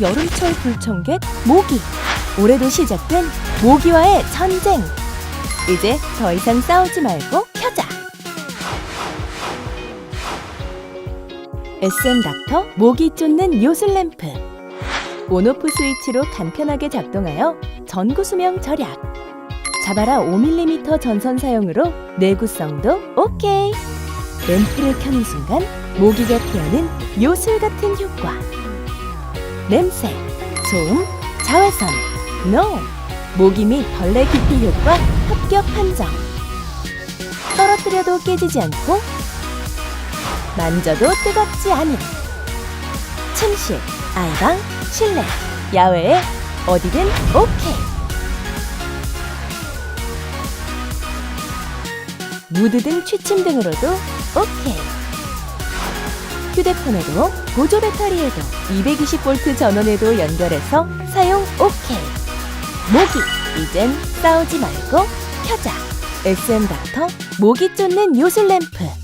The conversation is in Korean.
여름철 불청객 모기. 올해도 시작된 모기와의 전쟁. 이제 더 이상 싸우지 말고 켜자. SM 닥터 모기 쫓는 요술 램프. 온오프 스위치로 간편하게 작동하여 전구 수명 절약. 잡아라 5mm 전선 사용으로 내구성도 오케이. 램프를 켜는 순간 모기가 피하는 요술 같은 효과. 냄새, 소음, 자외선, NO! 모기 및 벌레 기피 효과 합격 판정. 떨어뜨려도 깨지지 않고 만져도 뜨겁지 않은 침실, 알방, 실내, 야외에 어디든 오케이. 무드 등 취침 등으로도 오케이. 휴대폰에도 보조 배터리에도 220V 전원에도 연결해서 사용 오케이. 모기 이젠 싸우지 말고 켜자. SM 닥터 모기 쫓는 요술 램프.